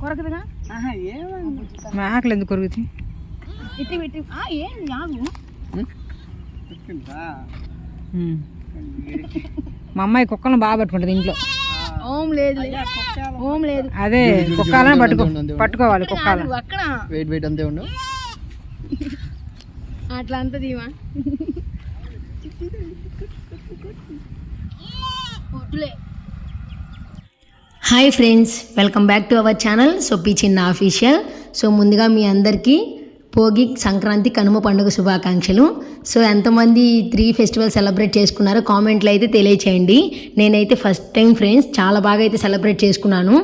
కొరకదుగా. ఆకలి ఎందుకు ఇట్టి పెట్టి ఏం? ఉమ్. మా అమ్మాయి కుక్కలను బాగా పట్టుకుంటుంది ఇంట్లో. ఓం లేదు. ఓం లేదు. అదే కుక్కాలని పట్టుకో పట్టుకోవాలి కుక్కాల అక్కడ. వెయిట్ వెయిట్ అంతే ఉండు. అట్లా అంతది ఈమె. వద్దులే. Hi friends welcome back to our channel so P చిన్న ఆఫీషియల్ సో ముందుగా మీ అందరికీ భోగి సంక్రాంతి కనుమ పండుగ శుభాకాంక్షలు. సో ఎంతమంది త్రీ ఫెస్టివల్ సెలబ్రేట్ చేసుకున్నారో కామెంట్లు అయితే తెలియచేయండి. నేనైతే ఫస్ట్ టైం ఫ్రెండ్స్ చాలా బాగా అయితే సెలబ్రేట్ చేసుకున్నాను.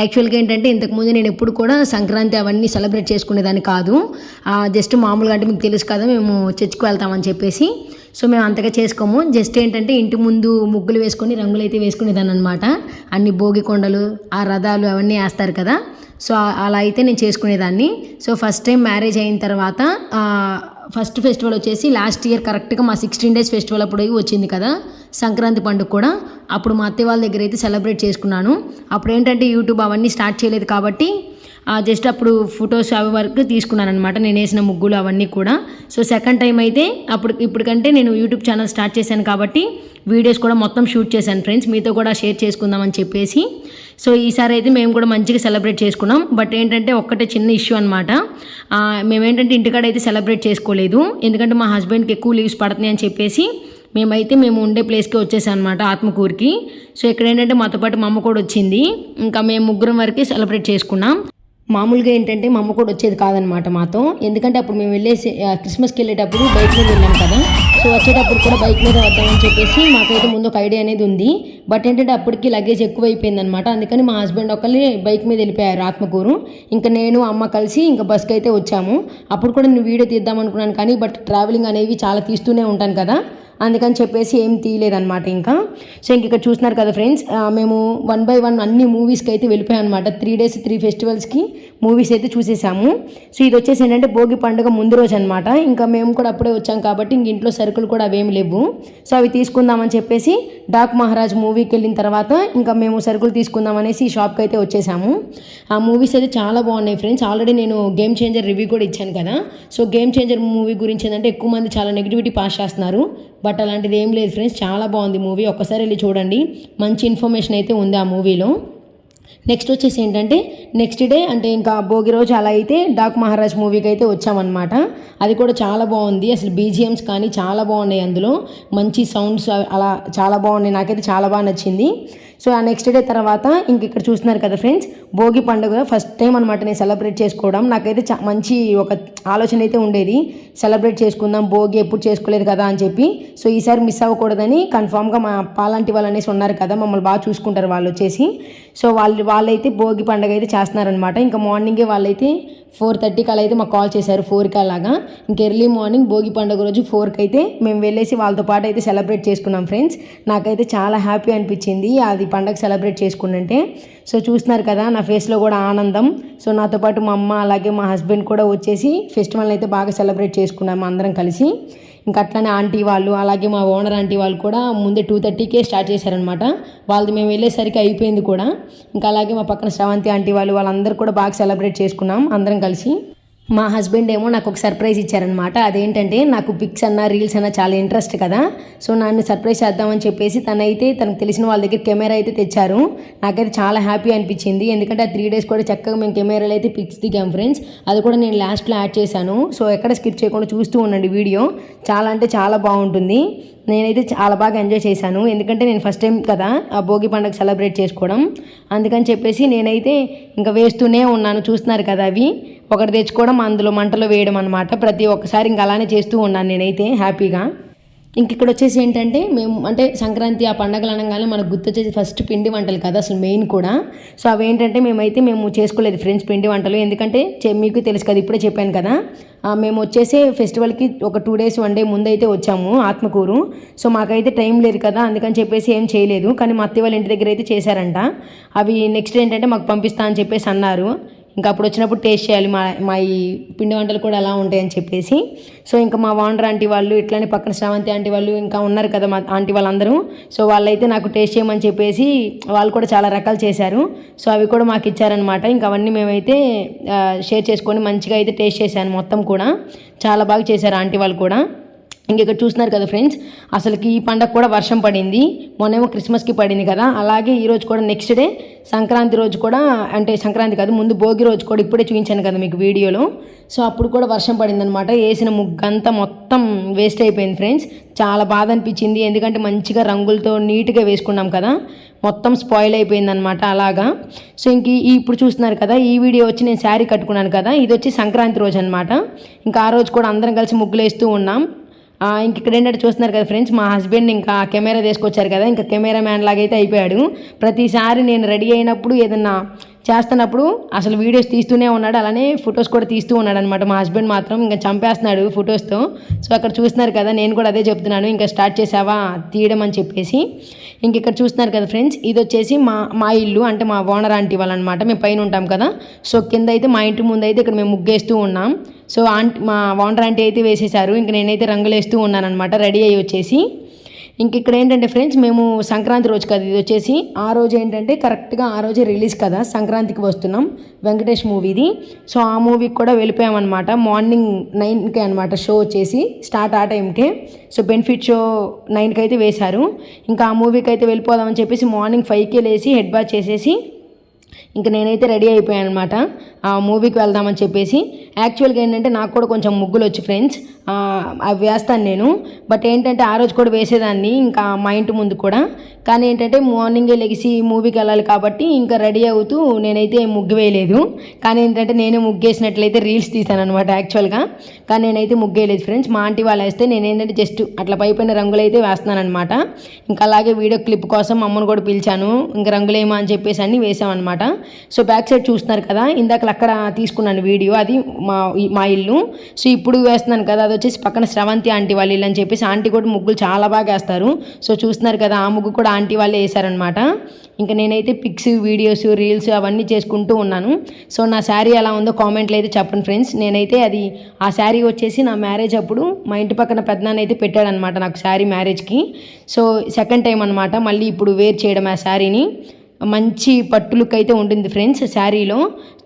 యాక్చువల్గా ఏంటంటే ఇంతకుముందు నేను ఎప్పుడు కూడా సంక్రాంతి అవన్నీ సెలబ్రేట్ చేసుకునేదాన్ని కాదు. జస్ట్ మామూలుగా అంటే మీకు తెలుసు కదా మేము చర్చికి వెళ్తామని చెప్పేసి. సో మేము అంతగా చేసుకోము. జస్ట్ ఏంటంటే ఇంటి ముందు ముగ్గులు వేసుకొని రంగులు అయితే వేసుకునేదాన్ని అనమాట అన్ని భోగి కొండలు ఆ రథాలు అవన్నీ వేస్తారు కదా. సో అలా అయితే నేను చేసుకునేదాన్ని. సో ఫస్ట్ టైం మ్యారేజ్ అయిన తర్వాత ఫస్ట్ ఫెస్టివల్ వచ్చేసి లాస్ట్ ఇయర్ కరెక్ట్గా మా సిక్స్టీన్ డేస్ ఫెస్టివల్ అప్పుడు వచ్చింది కదా సంక్రాంతి పండుగ కూడా. అప్పుడు మా అత్తయ్య వాళ్ళ దగ్గర అయితే సెలబ్రేట్ చేసుకున్నాను. అప్పుడు ఏంటంటే యూట్యూబ్ అవన్నీ స్టార్ట్ చేయలేదు కాబట్టి జస్ట్ అప్పుడు ఫొటోస్ అవి వరకు తీసుకున్నాను అనమాట నేను వేసిన ముగ్గులు అవన్నీ కూడా. సో సెకండ్ టైం అయితే అప్పుడు ఇప్పటికంటే నేను యూట్యూబ్ ఛానల్ స్టార్ట్ చేశాను కాబట్టి వీడియోస్ కూడా మొత్తం షూట్ చేశాను ఫ్రెండ్స్ మీతో కూడా షేర్ చేసుకుందామని చెప్పేసి. సో ఈసారి అయితే మేము కూడా మంచిగా సెలబ్రేట్ చేసుకున్నాం. బట్ ఏంటంటే ఒక్కటే చిన్న ఇష్యూ అనమాట మేమేంటంటే ఇంటికాడ అయితే సెలబ్రేట్ చేసుకోలేదు. ఎందుకంటే మా హస్బెండ్కి ఎక్కువ లీవ్స్ పడుతున్నాయి అని చెప్పేసి మేమైతే మేము ఉండే ప్లేస్కి వచ్చేసాం అనమాట ఆత్మకూరుకి. సో ఇక్కడ ఏంటంటే మాతో పాటు మా అమ్మ కూడా వచ్చింది. ఇంకా మేము ముగ్గురం వరకే సెలబ్రేట్ చేసుకున్నాం. మామూలుగా ఏంటంటే మా అమ్మ కూడా వచ్చేది కాదనమాట మాతో. ఎందుకంటే అప్పుడు మేము వెళ్ళేసి క్రిస్మస్కి వెళ్ళేటప్పుడు బయటకు వెళ్ళాం కదా. సో వచ్చేటప్పుడు కూడా బైక్ మీద వద్దామని చెప్పేసి మాకైతే ముందు ఒక ఐడియా అనేది ఉంది. బట్ ఏంటంటే అప్పటికి లగేజ్ ఎక్కువ అయిపోయింది అనమాట అందుకని మా హస్బెండ్ ఒకళ్ళు బైక్ మీద వెళ్ళిపోయారు ఆత్మకూరు. ఇంకా నేను అమ్మ కలిసి ఇంకా బస్కి అయితే వచ్చాము. అప్పుడు కూడా నేను వీడియో తీద్దాం అనుకున్నాను కానీ బట్ ట్రావెలింగ్ అనేవి చాలా తీస్తూనే ఉంటాను కదా. అందుకని చెప్పేసి ఏం తీయలేదన్నమాట ఇంకా. సో ఇంక ఇక్కడ చూస్తున్నారు కదా ఫ్రెండ్స్ మేము వన్ బై వన్ అన్ని మూవీస్కి అయితే వెళ్ళిపోయాం అనమాట త్రీ డేస్ త్రీ ఫెస్టివల్స్కి మూవీస్ అయితే చూసేసాము. సో ఇది వచ్చేసి ఏంటంటే భోగి పండుగ ముందు రోజు అనమాట ఇంకా మేము కూడా అప్పుడే వచ్చాం కాబట్టి ఇంక ఇంట్లో సరుకులు కూడా అవేమి లేవు. సో అవి తీసుకుందామని చెప్పేసి డాక్ మహారాజ్ మూవీకి వెళ్ళిన తర్వాత ఇంకా మేము సరుకులు తీసుకుందాం అనేసి ఈ షాప్కి అయితే వచ్చేసాము. ఆ మూవీస్ అయితే చాలా బాగున్నాయి ఫ్రెండ్స్ ఆల్రెడీ నేను గేమ్ చేంజర్ రివ్యూ కూడా ఇచ్చాను కదా. సో గేమ్ చేంజర్ మూవీ గురించి ఏంటంటే ఎక్కువ మంది చాలా నెగిటివిటీ పాస్ చేస్తున్నారు. బట్ అలాంటిది ఏం లేదు ఫ్రెండ్స్ చాలా బాగుంది మూవీ. ఒక్కసారి వెళ్ళి చూడండి. మంచి ఇన్ఫర్మేషన్ అయితే ఉంది ఆ మూవీలో. నెక్స్ట్ వచ్చేసి ఏంటంటే నెక్స్ట్ డే అంటే ఇంకా భోగి రోజు అలా అయితే డాక్ మహారాజ్ మూవీకి అయితే వచ్చామన్నమాట. అది కూడా చాలా బాగుంది. అసలు బీజిఎమ్స్ కానీ చాలా బాగున్నాయి అందులో. మంచి సౌండ్స్ అలా చాలా బాగున్నాయి. నాకైతే చాలా బాగా నచ్చింది. సో ఆ నెక్స్ట్ డే తర్వాత ఇంక ఇక్కడ చూస్తున్నారు కదా ఫ్రెండ్స్ భోగి పండుగ ఫస్ట్ టైం అనమాట నేను సెలబ్రేట్ చేసుకోవడం. నాకైతే మంచి ఒక ఆలోచన అయితే ఉండేది. సెలబ్రేట్ చేసుకుందాం భోగి ఎప్పుడు చేసుకోలేదు కదా అని చెప్పి. సో ఈసారి మిస్ అవ్వకూడదని కన్ఫామ్గా మా పాలాంటి వాళ్ళు అనేసి ఉన్నారు కదా మమ్మల్ని బాగా చూసుకుంటారు వాళ్ళు వచ్చేసి. సో వాళ్ళు వాళ్ళైతే భోగి పండుగ అయితే చేస్తున్నారనమాట ఇంకా మార్నింగే వాళ్ళైతే ఫోర్ థర్టీకి అలా అయితే మాకు కాల్ చేశారు ఫోర్కి అలాగా ఇంకా ఎర్లీ మార్నింగ్ భోగి పండుగ రోజు ఫోర్కి అయితే మేము వెళ్ళేసి వాళ్ళతో పాటు అయితే సెలబ్రేట్ చేసుకున్నాం ఫ్రెండ్స్. నాకైతే చాలా హ్యాపీ అనిపించింది అది పండగ సెలబ్రేట్ చేసుకుంటే సో చూస్తున్నారు కదా నా ఫేస్లో కూడా ఆనందం. సో నాతో పాటు మా అమ్మ అలాగే మా హస్బెండ్ కూడా వచ్చేసి ఫెస్టివల్ అయితే బాగా సెలబ్రేట్ చేసుకున్నాము అందరం కలిసి. ఇంకా అట్లనే ఆంటీ వాళ్ళు అలాగే మా ఓనర్ ఆంటీ వాళ్ళు కూడా ముందే టూ థర్టీకే స్టార్ట్ చేశారనమాట వాళ్ళది మేము వెళ్ళేసరికి అయిపోయింది కూడా. ఇంకా అలాగే మా పక్కన శ్రవంతి ఆంటీ వాళ్ళు వాళ్ళందరూ కూడా బాగా సెలబ్రేట్ చేసుకున్నాం అందరం కలిసి. మా హస్బెండ్ ఏమో నాకు ఒక సర్ప్రైజ్ ఇచ్చారనమాట అదేంటంటే నాకు పిక్స్ అన్న రీల్స్ అన్న చాలా ఇంట్రెస్ట్ కదా. సో నన్ను సర్ప్రైజ్ చేద్దామని చెప్పేసి తనైతే తనకు తెలిసిన వాళ్ళ దగ్గర కెమెరా అయితే తెచ్చారు. నాకైతే చాలా హ్యాపీ అనిపించింది. ఎందుకంటే ఆ త్రీ డేస్ కూడా చక్కగా మేము కెమెరాలు అయితే పిక్స్ దిగాం ఫ్రెండ్స్ అది కూడా నేను లాస్ట్లో యాడ్ చేశాను. సో ఎక్కడ స్కిప్ చేయకుండా చూస్తూ ఉండండి వీడియో. చాలా అంటే చాలా బాగుంటుంది. నేనైతే చాలా బాగా ఎంజాయ్ చేశాను. ఎందుకంటే నేను ఫస్ట్ టైం కదా ఆ భోగి పండుగ సెలబ్రేట్ చేసుకోవడం. అందుకని చెప్పేసి నేనైతే ఇంకా వేస్తూనే ఉన్నాను. చూస్తున్నారు కదా అవి. ఒకటి తెచ్చుకోవడం అందులో మంటలో వేయడం అనమాట ప్రతి ఒక్కసారి ఇంకా అలానే చేస్తూ ఉన్నాను నేనైతే హ్యాపీగా. ఇంక ఇక్కడ వచ్చేసి ఏంటంటే మేము అంటే సంక్రాంతి ఆ పండగలు అనగానే మనకు గుర్తొచ్చేసి ఫస్ట్ పిండి వంటలు కదా అసలు మెయిన్ కూడా. సో అవి ఏంటంటే మేమైతే మేము చేసుకోలేదు ఫ్రెండ్స్ పిండి వంటలు. ఎందుకంటే చె- మీకు తెలుసు కదా ఇప్పుడే చెప్పాను కదా. మేము వచ్చేసి ఫెస్టివల్కి ఒక టూ డేస్ వన్ డే ముందైతే వచ్చాము ఆత్మకూరు. సో మాకైతే టైం లేదు కదా అందుకని చెప్పేసి ఏం చేయలేదు. కానీ మా అత్తయ్య వాళ్ళ ఇంటి దగ్గర అయితే చేశారంట. అవి నెక్స్ట్ ఏంటంటే మాకు పంపిస్తా అని చెప్పేసి అన్నారు. ఇంకా అప్పుడు వచ్చినప్పుడు టేస్ట్ చేయాలి. మా మా ఈ పిండి వంటలు కూడా ఎలా ఉంటాయని చెప్పేసి. సో ఇంకా మా వాండర్ ఆంటీ వాళ్ళు ఇట్లానే పక్కన శ్రావంతి ఆంటీ వాళ్ళు ఇంకా ఉన్నారు కదా మా ఆంటీ వాళ్ళందరూ. సో వాళ్ళైతే నాకు టేస్ట్ చేయమని చెప్పేసి వాళ్ళు కూడా చాలా రకాలు చేశారు. సో అవి కూడా మాకు ఇచ్చారనమాట ఇంకా అవన్నీ మేమైతే షేర్ చేసుకొని మంచిగా అయితే టేస్ట్ చేశాను మొత్తం కూడా. చాలా బాగా చేశారు ఆంటీ వాళ్ళు కూడా. ఇక్కడ చూస్తున్నారు కదా ఫ్రెండ్స్? అసలుకి ఈ పండగ కూడా వర్షం పడింది. మొన్నేమో క్రిస్మస్కి పడింది కదా. అలాగే ఈరోజు కూడా నెక్స్ట్ డే సంక్రాంతి రోజు కూడా అంటే సంక్రాంతి కాదు ముందు భోగి రోజు కూడా ఇప్పుడే చూపించాను కదా మీకు వీడియోలో. సో అప్పుడు కూడా వర్షం పడింది అనమాట వేసిన ముగ్గంతా మొత్తం వేస్ట్ అయిపోయింది ఫ్రెండ్స్. చాలా బాధ అనిపించింది. ఎందుకంటే మంచిగా రంగులతో నీట్గా వేసుకున్నాం కదా. మొత్తం స్పాయిల్ అయిపోయింది అనమాట అలాగా. సో ఇంక ఇప్పుడు చూస్తున్నారు కదా ఈ వీడియో వచ్చి నేను శారీ కట్టుకున్నాను కదా. ఇది వచ్చి సంక్రాంతి రోజు అనమాట ఇంకా ఆ రోజు కూడా అందరం కలిసి ముగ్గులు వేస్తూ ఉన్నాం. ఇంక ఇక్కడ ఏంటంటే చూస్తున్నారు కదా ఫ్రెండ్స్ మా హస్బెండ్ ఇంకా కెమెరా తీసుకొచ్చారు కదా ఇంకా కెమెరా మ్యాన్ లాగా అయితే అయిపోయాడు. ప్రతిసారి నేను రెడీ అయినప్పుడు ఏదన్నా చేస్తున్నప్పుడు అసలు వీడియోస్ తీస్తూనే ఉన్నాడు అలానే ఫొటోస్ కూడా తీస్తూ ఉన్నాడు అనమాట మా హస్బెండ్ మాత్రం ఇంకా చంపేస్తున్నాడు ఫొటోస్తో సో అక్కడ చూస్తున్నారు కదా నేను కూడా అదే చెప్తున్నాను ఇంకా స్టార్ట్ చేసావా? తీయడం అని చెప్పేసి. ఇంక ఇక్కడ చూస్తున్నారు కదా ఫ్రెండ్స్ ఇది వచ్చేసి మా మా ఇల్లు అంటే మా ఓనర్ ఆంటీ వాళ్ళనమాట మేము పైన ఉంటాం కదా. సో కింద అయితే మా ఇంటి ముందు అయితే ఇక్కడ మేము ముగ్గేస్తూ ఉన్నాం. సో ఆంటీ మా ఓనర్ ఆంటీ అయితే వేసేసారు. ఇంక నేనైతే రంగులు వేస్తూ ఉన్నానమాట రెడీ అయ్యి వచ్చేసి. ఇంక ఇక్కడ ఏంటంటే ఫ్రెండ్స్ మేము సంక్రాంతి రోజు కదా ఇది వచ్చేసి ఆ రోజు ఏంటంటే కరెక్ట్గా ఆ రోజే రిలీజ్ కదా సంక్రాంతికి వస్తున్నాం వెంకటేష్ మూవీది. సో ఆ మూవీకి కూడా వెళ్ళిపోయామన్నమాట. మార్నింగ్ నైన్కే అనమాట షో వచ్చేసి స్టార్ట్ ఆ టైంకే. సో బెనిఫిట్ షో నైన్కి అయితే వేశారు. ఇంకా ఆ మూవీకి అయితే వెళ్ళిపోదామని చెప్పేసి మార్నింగ్ ఫైవ్కి లేసి హెడ్ బాత్ చేసేసి ఇంకా నేనైతే రెడీ అయిపోయాను అనమాట ఆ మూవీకి వెళ్దామని చెప్పేసి. యాక్చువల్గా ఏంటంటే నాకు కూడా కొంచెం ముగ్గులు వచ్చి ఫ్రెండ్స్. అవి వేస్తాను నేను. బట్ ఏంటంటే ఆ రోజు కూడా వేసేదాన్ని ఇంకా మా ఇంటి ముందు కూడా. కానీ ఏంటంటే మార్నింగే లెగిసి మూవీకి వెళ్ళాలి కాబట్టి ఇంకా రెడీ అవుతూ నేనైతే ముగ్గు వేయలేదు. కానీ ఏంటంటే నేనే ముగ్గేసినట్లయితే రీల్స్ తీసాను అనమాట యాక్చువల్గా. కానీ నేనైతే ముగ్గేయలేదు ఫ్రెండ్స్. మా ఆంటీ వాళ్ళు వేస్తే నేను ఏంటంటే జస్ట్ అట్లా పైపైన రంగులు అయితే వేస్తున్నాను అనమాట ఇంకా అలాగే వీడియో క్లిప్ కోసం అమ్మను కూడా పిలిచాను. ఇంకా రంగులేమా అని చెప్పేసి అన్ని వేసామన్నమాట. సో బ్యాక్ సైడ్ చూస్తున్నారు కదా ఇందాక అక్కడ తీసుకున్నాను వీడియో అది మా మా ఇల్లు. సో ఇప్పుడు వేస్తున్నాను కదా అది వచ్చేసి పక్కన స్రవంతి ఆంటీ వాళ్ళ ఇల్లు అని చెప్పేసి ఆంటీ కూడా ముగ్గులు చాలా బాగా వేస్తారు. సో చూస్తున్నారు కదా ఆ ముగ్గు కూడా ఆంటీ వాళ్ళే వేశారనమాట ఇంకా నేనైతే పిక్స్ వీడియోస్ రీల్స్ అవన్నీ చేసుకుంటూ ఉన్నాను. సో నా శారీ ఎలా ఉందో కామెంట్లు అయితే చెప్పండి ఫ్రెండ్స్. నేనైతే అది ఆ శారీ వచ్చేసి నా మ్యారేజ్ అప్పుడు మా ఇంటి పక్కన పెద్దనాన్న అయితే పెట్టాడనమాట నాకు శారీ మ్యారేజ్కి. సో సెకండ్ టైం అనమాట మళ్ళీ ఇప్పుడు వేర్ చేయడం ఆ శారీని. మంచి పట్టు లుక్ అయితే ఉంటుంది ఫ్రెండ్స్ శారీలో.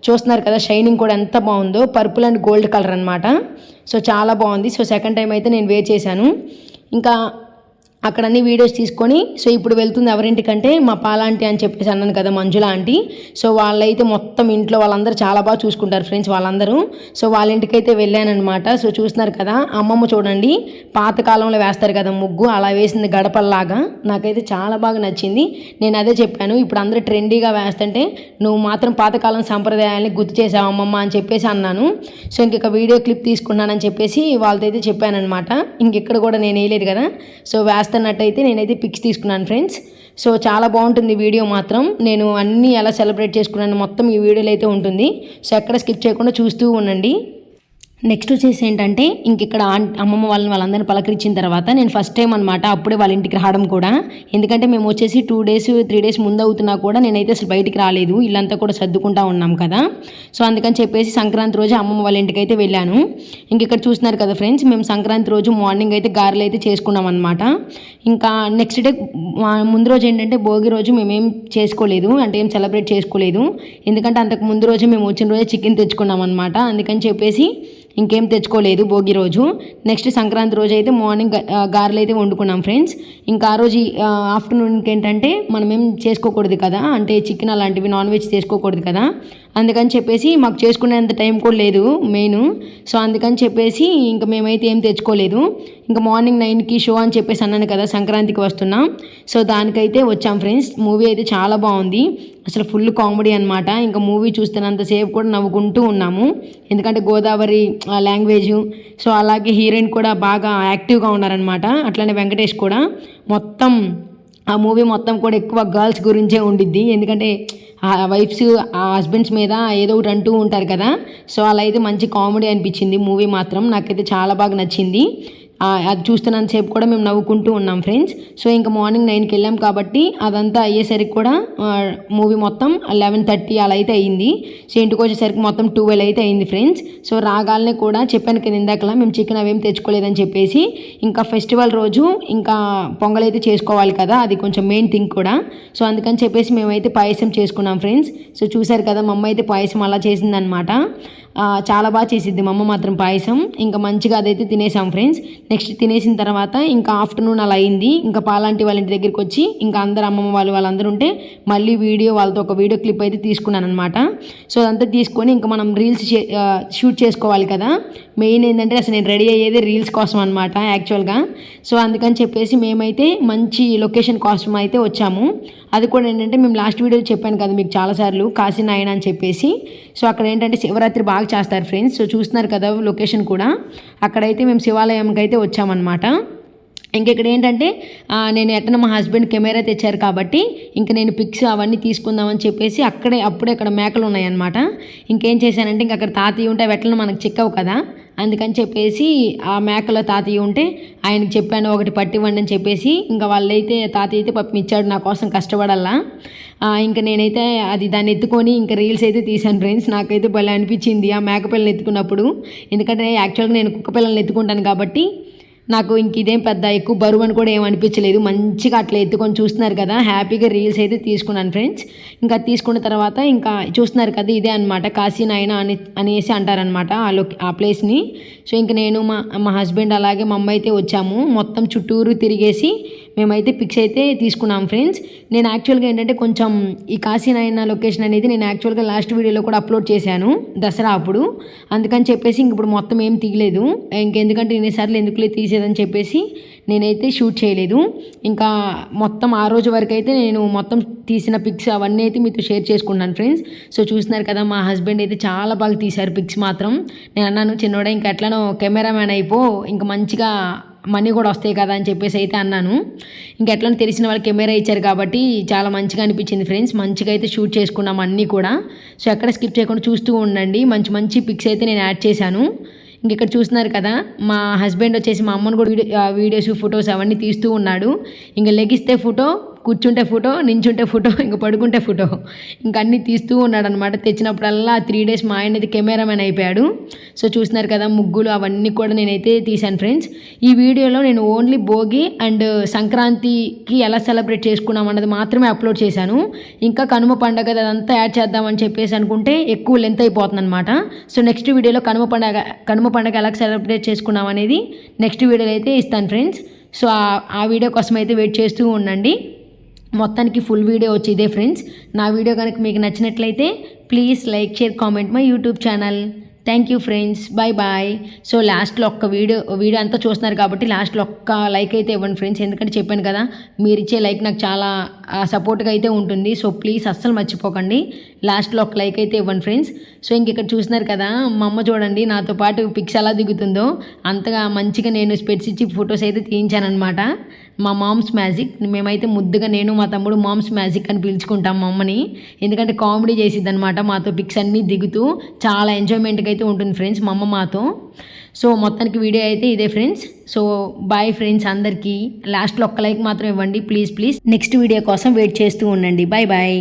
చూస్తున్నారు కదా షైనింగ్ కూడా ఎంత బాగుందో. పర్పుల్ అండ్ గోల్డ్ కలర్ అనమాట సో చాలా బాగుంది. సో సెకండ్ టైం అయితే నేను వేర్ చేశాను. ఇంకా అక్కడ అన్ని వీడియోస్ తీసుకొని సో ఇప్పుడు వెళ్తుంది ఎవరింటికంటే మా పాలాంటి అని చెప్పేసి అన్నాను కదా మంజుల ఆంటీ. సో వాళ్ళైతే మొత్తం ఇంట్లో వాళ్ళందరూ చాలా బాగా చూసుకుంటారు ఫ్రెండ్స్ వాళ్ళందరూ. సో వాళ్ళ ఇంటికైతే వెళ్ళానమాట సో చూస్తున్నారు కదా అమ్మమ్మ చూడండి పాతకాలంలో వేస్తారు కదా ముగ్గు అలా వేసింది గడపల్లాగా. నాకైతే చాలా బాగా నచ్చింది. నేను అదే చెప్పాను ఇప్పుడు అందరూ ట్రెండీగా వేస్తుంటే నువ్వు మాత్రం పాతకాలం సంప్రదాయాన్ని గుర్తు చేసావు అమ్మమ్మ అని చెప్పేసి అన్నాను. సో ఇంకొక వీడియో క్లిప్ తీసుకున్నానని చెప్పేసి వాళ్ళతో అయితే చెప్పానమాట ఇంకెక్కడ కూడా నేను వేయలేదు కదా. సో చేస్తున్నట్టయితే నేనైతే పిక్స్ తీసుకున్నాను ఫ్రెండ్స్ సో చాలా బాగుంటుంది వీడియో మాత్రం. నేను అన్నీ ఎలా సెలబ్రేట్ చేసుకున్నాను. మొత్తం ఈ వీడియోలో అయితే ఉంటుంది. సో ఎక్కడ స్కిప్ చేయకుండా చూస్తూ ఉండండి. నెక్స్ట్ వచ్చేసి ఏంటంటే ఇంక ఇక్కడ అమ్మమ్మ వాళ్ళని వాళ్ళందరిని పలకరించిన తర్వాత నేను ఫస్ట్ టైం అనమాట అప్పుడే వాళ్ళ ఇంటికి రావడం కూడా. ఎందుకంటే మేము వచ్చేసి టూ డేస్ త్రీ డేస్ ముందు అవుతున్నా కూడా నేనైతే అసలు బయటికి రాలేదు. ఇల్లంతా కూడా సర్దుకుంటా ఉన్నాం కదా. సో అందుకని చెప్పేసి సంక్రాంతి రోజు అమ్మమ్మ వాళ్ళ ఇంటికి అయితే వెళ్ళాను. ఇంక ఇక్కడ చూస్తున్నారు కదా ఫ్రెండ్స్ మేము సంక్రాంతి రోజు మార్నింగ్ అయితే గారెలు అయితే చేసుకున్నాం అనమాట ఇంకా నెక్స్ట్ డే ముందు రోజు ఏంటంటే భోగి రోజు మేమేం చేసుకోలేదు. అంటే ఏం సెలబ్రేట్ చేసుకోలేదు. ఎందుకంటే అంతకు ముందు రోజు మేము వచ్చిన రోజే చికెన్ తెచ్చుకున్నాం అనమాట అందుకని చెప్పేసి ఇంకేం తెచ్చుకోలేదు భోగి రోజు. నెక్స్ట్ సంక్రాంతి రోజు అయితే మార్నింగ్ గారెలు అయితే వండుకున్నాం ఫ్రెండ్స్ ఇంకా ఆ రోజు ఆఫ్టర్నూన్కి ఏంటంటే మనం ఏం చేసుకోకూడదు కదా. అంటే చికెన్ అలాంటివి నాన్ వెజ్ చేసుకోకూడదు కదా. అందుకని చెప్పేసి మాకు చేసుకునేంత టైం కూడా లేదు మెయిన్. సో అందుకని చెప్పేసి ఇంకా మేమైతే ఏం తెచ్చుకోలేదు. ఇంకా మార్నింగ్ నైన్కి షో అని చెప్పేసి అన్నాను కదా సంక్రాంతికి వస్తున్నాం. సో దానికైతే వచ్చాం ఫ్రెండ్స్. మూవీ అయితే చాలా బాగుంది. అసలు ఫుల్ కామెడీ అనమాట ఇంకా మూవీ చూస్తున్నంతసేపు కూడా నవ్వుకుంటూ ఉన్నాము. ఎందుకంటే గోదావరి లాంగ్వేజ్ సో అలాగే హీరోయిన్ కూడా బాగా యాక్టివ్గా ఉన్నారనమాట అట్లనే వెంకటేష్ కూడా. మొత్తం ఆ మూవీ మొత్తం కూడా ఎక్కువ గర్ల్స్ గురించే ఉండిద్ది. ఎందుకంటే ఆ వైఫ్స్ ఆ హస్బెండ్స్ మీద ఏదో ఒకటి అంటూ ఉంటారు కదా. సో అలా అయితే మంచి కామెడీ అనిపించింది మూవీ మాత్రం. నాకైతే చాలా బాగా నచ్చింది. అది చూస్తున్నంతసేపు కూడా మేము నవ్వుకుంటూ ఉన్నాం ఫ్రెండ్స్ సో ఇంకా మార్నింగ్ నైన్కి వెళ్ళాం కాబట్టి అదంతా అయ్యేసరికి కూడా మూవీ మొత్తం లెవెన్ థర్టీ అలా అయితే అయింది. సో ఇంటికి వచ్చేసరికి మొత్తం ట్వెల్వ్ అయితే అయింది ఫ్రెండ్స్ సో రాగాలనే కూడా చెప్పాను కదా ఇందాకలా మేము చికెన్ అవేం తెచ్చుకోలేదని చెప్పేసి ఇంకా ఫెస్టివల్ రోజు ఇంకా పొంగల్ అయితే చేసుకోవాలి కదా అది కొంచెం మెయిన్ థింగ్ కూడా. సో అందుకని చెప్పేసి మేమైతే పాయసం చేసుకున్నాం ఫ్రెండ్స్ సో చూసారు కదా మా అమ్మ అయితే పాయసం అలా చేసిందనమాట చాలా బాగా చేసిద్ది మా అమ్మ మాత్రం పాయసం. ఇంకా మంచిగా అదైతే తినేసాం ఫ్రెండ్స్ నెక్స్ట్ తినేసిన తర్వాత ఇంకా ఆఫ్టర్నూన్ అలా అయింది. ఇంకా పాలాంటి వాళ్ళ ఇంటి దగ్గరికి వచ్చి ఇంకా అందరు అమ్మమ్మ వాళ్ళు వాళ్ళందరూ ఉంటే మళ్ళీ వీడియో వాళ్ళతో ఒక వీడియో క్లిప్ అయితే తీసుకున్నాను అనమాట సో అదంతా తీసుకొని ఇంకా మనం రీల్స్ షూట్ చేసుకోవాలి కదా. మెయిన్ ఏంటంటే అసలు నేను రెడీ అయ్యేది రీల్స్ కోసం అనమాట యాక్చువల్గా. సో అందుకని చెప్పేసి మేమైతే మంచి లొకేషన్ కోసం అయితే వచ్చాము. అది కూడా ఏంటంటే మేము లాస్ట్ వీడియోలో చెప్పాను కదా మీకు చాలాసార్లు కాశీ నాయన అని చెప్పేసి. సో అక్కడ ఏంటంటే శివరాత్రి బాగా చేస్తారు ఫ్రెండ్స్. సో చూస్తున్నారు కదా లొకేషన్ కూడా. అక్కడైతే మేము శివాలయంకి అయితే వచ్చామన్నమాట. ఇంక ఇక్కడ ఏంటంటే నేను ఎట్టన మా హస్బెండ్ కెమెరా తెచ్చారు కాబట్టి ఇంక నేను పిక్స్ అవన్నీ తీసుకుందామని చెప్పేసి అక్కడే అప్పుడే అక్కడ మేకలు ఉన్నాయన్నమాట. ఇంకేం చేశానంటే ఇంక అక్కడ తాతయ్య ఉంటే వెట్లను మనకు చిక్కవు కదా. అందుకని చెప్పేసి ఆ మేకల తాతయ్య ఉంటే ఆయనకి చెప్పాను ఒకటి పట్టివ్వండి అని చెప్పేసి ఇంకా వాళ్ళైతే తాతయ్య అయితే పప్పు ఇచ్చాడు నా కోసం కష్టపడల్లా. ఇంకా నేనైతే అది దాన్ని ఎత్తుకొని ఇంకా రీల్స్ అయితే తీశాను ఫ్రెండ్స్. నాకైతే భలే అనిపించింది ఆ మేక పిల్లల్ని ఎత్తుకున్నప్పుడు. ఎందుకంటే యాక్చువల్గా నేను కుక్క పిల్లల్ని ఎత్తుకుంటాను కాబట్టి నాకు ఇంక ఇదేం పెద్ద ఎక్కువ బరువు అని కూడా ఏమనిపించలేదు మంచిగా అట్లా ఎత్తుకొని చూస్తున్నారు కదా. హ్యాపీగా రీల్స్ అయితే తీసుకున్నాను ఫ్రెండ్స్. ఇంకా తీసుకున్న తర్వాత ఇంకా చూస్తున్నారు కదా ఇదే అనమాట కాశీనాయన అని అనేసి అంటారనమాట ఆ లొక్ ఆ ప్లేస్ని సో ఇంక నేను మా మా హస్బెండ్ అలాగే మా అమ్మ అయితే వచ్చాము. మొత్తం చుట్టూరు తిరిగేసి మేమైతే పిక్స్ అయితే తీసుకున్నాం ఫ్రెండ్స్. నేను యాక్చువల్గా ఏంటంటే కొంచెం ఈ కాశీనాయన లొకేషన్ అనేది నేను యాక్చువల్గా లాస్ట్ వీడియోలో కూడా అప్లోడ్ చేశాను దసరా అప్పుడు. అందుకని చెప్పేసి ఇంక ఇప్పుడు మొత్తం ఏం తీయలేదు. ఇంకెందుకంటే ఎన్నిసార్లు ఎందుకులే తీసేదని చెప్పేసి నేనైతే షూట్ చేయలేదు. ఇంకా మొత్తం ఆ రోజు వరకు అయితే నేను మొత్తం తీసిన పిక్స్ అవన్నీ అయితే మీతో షేర్ చేసుకున్నాను ఫ్రెండ్స్. సో చూస్తున్నారు కదా మా హస్బెండ్ అయితే చాలా బాగా తీశారు పిక్స్ మాత్రం. నేను అన్నాను చిన్నోడ ఇంకా ఎట్లనో కెమెరామ్యాన్ అయిపో ఇంకా మంచిగా మనీ కూడా వస్తాయి కదా అని చెప్పేసి అయితే అన్నాను. ఇంకా తెలిసిన వాళ్ళు కెమెరా ఇచ్చారు కాబట్టి చాలా మంచిగా అనిపించింది ఫ్రెండ్స్. మంచిగా అయితే షూట్ చేసుకున్నాం అన్నీ కూడా. సో ఎక్కడ స్కిప్ చేయకుండా చూస్తూ ఉండండి. మంచి మంచి పిక్స్ అయితే నేను యాడ్ చేశాను. ఇంక ఇక్కడ చూస్తున్నారు కదా మా హస్బెండ్ వచ్చేసి మా అమ్మను కూడా వీడియో వీడియోస్ ఫొటోస్ అవన్నీ తీస్తూ ఉన్నాడు. ఇంకా లెగిస్తే ఫోటో కూర్చుంటే ఫోటో నించుంటే ఫోటో ఇంకా పడుకుంటే ఫోటో. ఇంకా అన్నీ తీస్తూ ఉన్నాడు అనమాట తెచ్చినప్పుడల్లా త్రీ డేస్ మా ఆయన అయితే కెమెరామెన్ అయిపోయాడు. సో చూస్తున్నారు కదా ముగ్గులు అవన్నీ కూడా నేనైతే తీశాను ఫ్రెండ్స్. ఈ వీడియోలో నేను ఓన్లీ భోగి అండ్ సంక్రాంతికి ఎలా సెలబ్రేట్ చేసుకున్నాం అన్నది మాత్రమే అప్లోడ్ చేశాను. ఇంకా కనుమ పండగ అదంతా యాడ్ చేద్దామని చెప్పేసి అనుకుంటే ఎక్కువ లెంత్ అయిపోతుంది అనమాట సో నెక్స్ట్ వీడియోలో కనుమ పండగ కనుమ పండగ ఎలా సెలబ్రేట్ చేసుకున్నాం అనేది నెక్స్ట్ వీడియోలో అయితే ఇస్తాను ఫ్రెండ్స్. సో ఆ- ఆ వీడియో కోసం అయితే వెయిట్ చేస్తూ ఉండండి. మొత్తానికి ఫుల్ వీడియో వచ్చి ఇదే ఫ్రెండ్స్ నా వీడియో కనుక మీకు నచ్చినట్లయితే please like share comment my YouTube channel thank you friends bye bye so లాస్ట్లో ఒక్క వీడియో వీడియో అంతా చూస్తున్నారు కాబట్టి లాస్ట్లో ఒక్క లైక్ అయితే ఇవ్వండి ఫ్రెండ్స్ ఎందుకంటే చెప్పాను కదా మీరు ఇచ్చే లైక్ నాకు చాలా సపోర్ట్గా అయితే ఉంటుంది. సో ప్లీజ్ అస్సలు మర్చిపోకండి. లాస్ట్లో ఒక లైక్ అయితే ఇవ్వండి ఫ్రెండ్స్. సో ఇంక ఇక్కడ చూసినారు కదా మా అమ్మ చూడండి నాతో పాటు పిక్స్ ఎలా దిగుతుందో. అంతగా మంచిగా నేను స్పెట్స్ ఇచ్చి ఫొటోస్ అయితే తీయించానమాట మా మామ్స్ మ్యాజిక్ మేమైతే ముద్దుగా నేను మా తమ్ముడు మామ్స్ మ్యాజిక్ అని పిలుచుకుంటాం మా అమ్మని. ఎందుకంటే కామెడీ చేసిద్ది అనమాట మాతో పిక్స్ అన్నీ దిగుతూ. చాలా ఎంజాయ్మెంట్గా అయితే ఉంటుంది ఫ్రెండ్స్ మా అమ్మ మాతో. సో మొత్తానికి వీడియో అయితే ఇదే ఫ్రెండ్స్. సో బాయ్ ఫ్రెండ్స్ అందరికీ. లాస్ట్లో ఒక్క లైక్ మాత్రం ఇవ్వండి ప్లీజ్ ప్లీజ్. నెక్స్ట్ వీడియో కోసం వెయిట్ చేస్తూ ఉండండి. Bye bye.